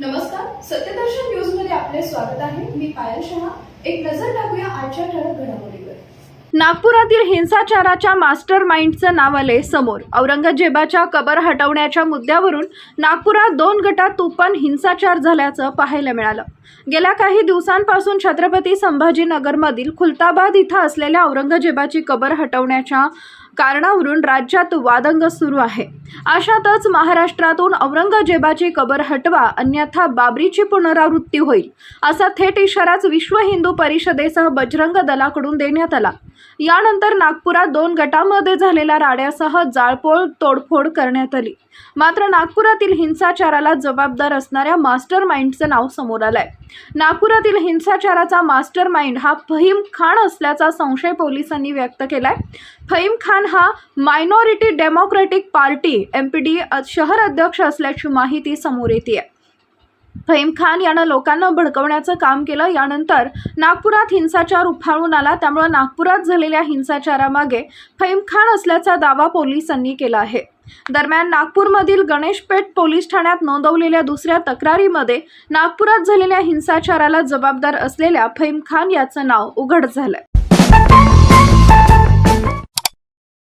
नमस्कार सत्यदर्शन न्यूजमध्ये आपले स्वागत आहे. मी पायल शहा. एक नजर टाकूया आजच्या ठळक घडामोडीवर. नागपुरातील हिंसाचाराच्या मास्टर माइंडचं नाव आले समोर. औरंगजेबाच्या कबर हटवण्याच्या मुद्द्यावरून नागपुरात दोन गटात तुफान हिंसाचार झाल्याचं पाहायला मिळालं. गेल्या काही दिवसांपासून छत्रपती संभाजीनगरमधील खुलताबाद इथं असलेल्या औरंगजेबाची कबर हटवण्याच्या कारणावरून राज्यात वादंग सुरू आहे. अशातच महाराष्ट्रातून औरंगजेबाची कबर हटवा अन्यथा बाबरीची पुनरावृत्ती होईल असा थेट इशाराच विश्व हिंदू परिषदेसह बजरंग दलाकडून देण्यात आला. यानंतर नागपुरात दोन गटांमध्ये झालेल्या राड्यासह जाळपोळ तोडफोड करण्यात आली. मात्र नागपुरातील हिंसाचाराला जबाबदार असणाऱ्या मास्टर माइंडचं नाव समोर आलंय. नागपुरातील हिंसाचाराचा मास्टर माइंड हा फहीम खान असल्याचा संशय पोलिसांनी व्यक्त केलाय. फहीम खान हा minority democratic party M P D शहर अध्यक्ष असल्याची माहिती समोर येते फहीम खान यानं लोकांना भडकवण्याचं काम केलं. यानंतर नागपुरात हिंसाचार उफाळून आला. त्यामुळं नागपुरात झालेल्या हिंसाचारामागे फहीम खान असल्याचा दावा पोलिसांनी केला आहे. दरम्यान नागपूरमधील गणेशपेठ पोलीस ठाण्यात नोंदवलेल्या दुसऱ्या तक्रारीमध्ये नागपुरात झालेल्या हिंसाचाराला जबाबदार असलेल्या फहीम खान याचं नाव उघड झालंय